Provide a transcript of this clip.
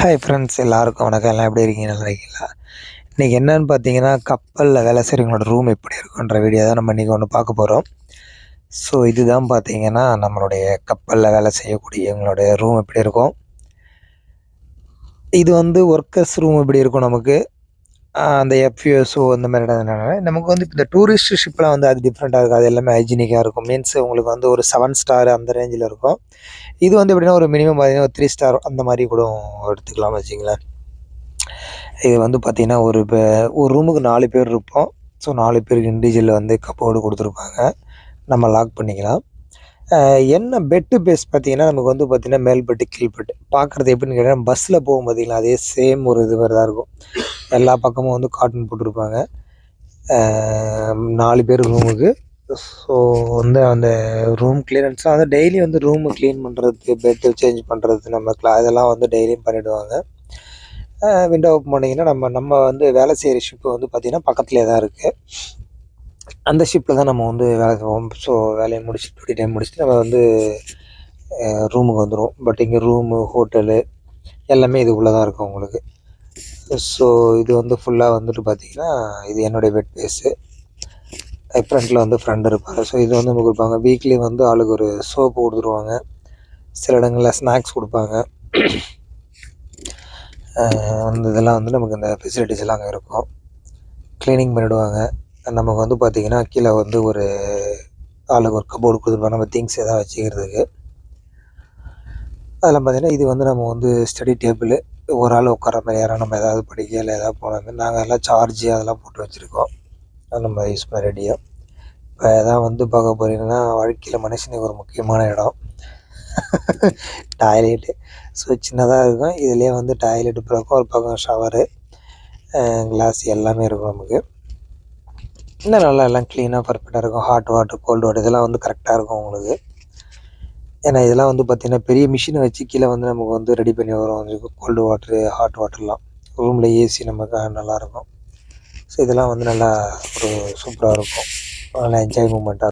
Hi friends எல்லாருக்கும் வணக்கம். எல்லாம் எப்படி இருக்கீங்க? நல்லா இருக்கீங்களா? இன்றைக்கி என்னென்னு பார்த்தீங்கன்னா கப்பலில் வேலை செய்கிறவங்களோட ரூம் எப்படி இருக்குன்ற வீடியோ தான் நம்ம இன்றைக்கி ஒன்று பார்க்க போகிறோம் ஸோ இதுதான் பார்த்தீங்கன்னா நம்மளுடைய கப்பலில் வேலை செய்யக்கூடியவங்களுடைய ரூம் எப்படி இருக்கும்? இது வந்து ஒர்க்கர்ஸ் ரூம் எப்படி இருக்கும் நமக்கு? அந்த எஃப்யூஎஸ்ஓ அந்த மாதிரி இடம்னால என்னன்னா, நமக்கு வந்து இந்த டூரிஸ்ட் ஷிப்லாம் வந்து அது டிஃப்ரெண்ட்டாக இருக்கும். அது எல்லாமே ஹைஜீனிக்காக இருக்கும். மீன்ஸ் உங்களுக்கு வந்து ஒரு செவன் ஸ்டார் அந்த ரேஞ்சில் இருக்கும். இது வந்து எப்படின்னா ஒரு மினிமம் பார்த்தீங்கன்னா ஒரு த்ரீ ஸ்டார் அந்த மாதிரி கூட எடுத்துக்கலாம் வச்சுங்களேன் இது வந்து பார்த்தீங்கன்னா ஒரு ஒரு ரூமுக்கு நாலு பேர் இருப்போம். ஸோ நாலு பேருக்கு இண்டிவிஜுவலில் வந்து கப்போர்டு கொடுத்துருப்பாங்க. நம்ம லாக் பண்ணிக்கலாம். என்ன பெட்டு பேஸ் பார்த்தீங்கன்னா நமக்கு வந்து பார்த்தீங்கன்னா மேல் பெட்டு கீழ் பெட்டு பார்க்குறது எப்படின்னு கேட்டால் பஸ்ஸில் போகும் பார்த்தீங்களா அதே சேம் ஒரு இது மாதிரி தான் இருக்கும். எல்லா பக்கமும் வந்து காட்டன் போட்டிருப்பாங்க. நாலு பேர் ரூமுக்கு ஸோ வந்து அந்த ரூம் கிளீனன்ஸ்லாம் வந்து டெய்லி வந்து ரூமு க்ளீன் பண்ணுறது பெட்டு சேஞ்ச் பண்ணுறது நம்ம கிளா இதெல்லாம் வந்து டெய்லியும் பண்ணிவிடுவாங்க விண்டோ ஓப்பன் பண்ணிங்கன்னா நம்ம நம்ம வந்து வேலை செய்கிற ஷிப்பு வந்து பார்த்திங்கன்னா பக்கத்துலேயே தான் இருக்குது அந்த ஷிப்பில் தான் நம்ம வந்து வேலை செய்வோம். ஸோ வேலையை முடிச்சுட்டு டியூட்டி டைம் முடிச்சுட்டு நம்ம வந்து ரூமுக்கு வந்துடுவோம் பட் இங்கே ரூமு ஹோட்டலு எல்லாமே இதுக்குள்ளே தான் இருக்கும் உங்களுக்கு. ஸோ இது வந்து ஃபுல்லாக வந்துட்டு பார்த்தீங்கன்னா இது என்னுடைய பெட் பேஸு ஃப்ரண்ட்டில் வந்து ஃப்ரெண்ட் இருப்பார் ஸோ இது வந்து நமக்கு கொடுப்பாங்க. வீக்லி வந்து ஆளுக்கு ஒரு சோப்பு கொடுத்துருவாங்க. சில இடங்களில் ஸ்நாக்ஸ் கொடுப்பாங்க. அந்த இதெல்லாம் வந்து நமக்கு இந்த ஃபெசிலிட்டிஸ் எல்லாம் அங்கே இருக்கும். க்ளீனிங் பண்ணிவிடுவாங்க நமக்கு வந்து பார்த்திங்கன்னா கீழே வந்து ஒரு ஆளுக்கு ஒரு கபோர்டு கொடுத்துருப்பாங்க. நம்ம திங்ஸ் எதாவது வச்சுக்கிறதுக்கு. அதெல்லாம் பார்த்திங்கன்னா இது வந்து நம்ம வந்து ஸ்டடி டேபிள் ஒரு ஆள் உட்கார மாதிரி யாரும் நம்ம ஏதாவது படிக்க இல்லை ஏதாவது போன மாதிரி நாங்கள் எல்லாம் சார்ஜு அதெல்லாம் போட்டு வச்சுருக்கோம். அது நம்ம யூஸ் பண்ண ரெடியோ இப்போ எதாவது வந்து பார்க்க போகிறீங்கன்னா வாழ்க்கையில் மனுஷனுக்கு ஒரு முக்கியமான இடம். டாய்லெட்டு ஸோ சின்னதாக இருக்கும். இதுலேயே வந்து டாய்லெட் இருக்கும் ஒரு பக்கம் ஷவரு கிளாஸ் எல்லாமே இருக்கும் நமக்கு. இன்னும் நல்லா எல்லாம் க்ளீனாக பர்ஃபெக்டாக இருக்கும். ஹாட் வாட்டர் கோல்டு வாட்டர் இதெல்லாம் வந்து கரெக்டாக இருக்கும் உங்களுக்கு. ஏன்னா இதெல்லாம் வந்து பார்த்திங்கன்னா பெரிய மிஷினை வச்சு கீழே வந்து நமக்கு வந்து ரெடி பண்ணி வரும். கோல்டு வாட்ரு ஹாட் வாட்டர்லாம் ரூமில் ஏசி நமக்கு நல்லாயிருக்கும் ஸோ இதெல்லாம் வந்து நல்லா ஒரு சூப்பராக இருக்கும். நல்லா என்ஜாய் மூமெண்ட்டாக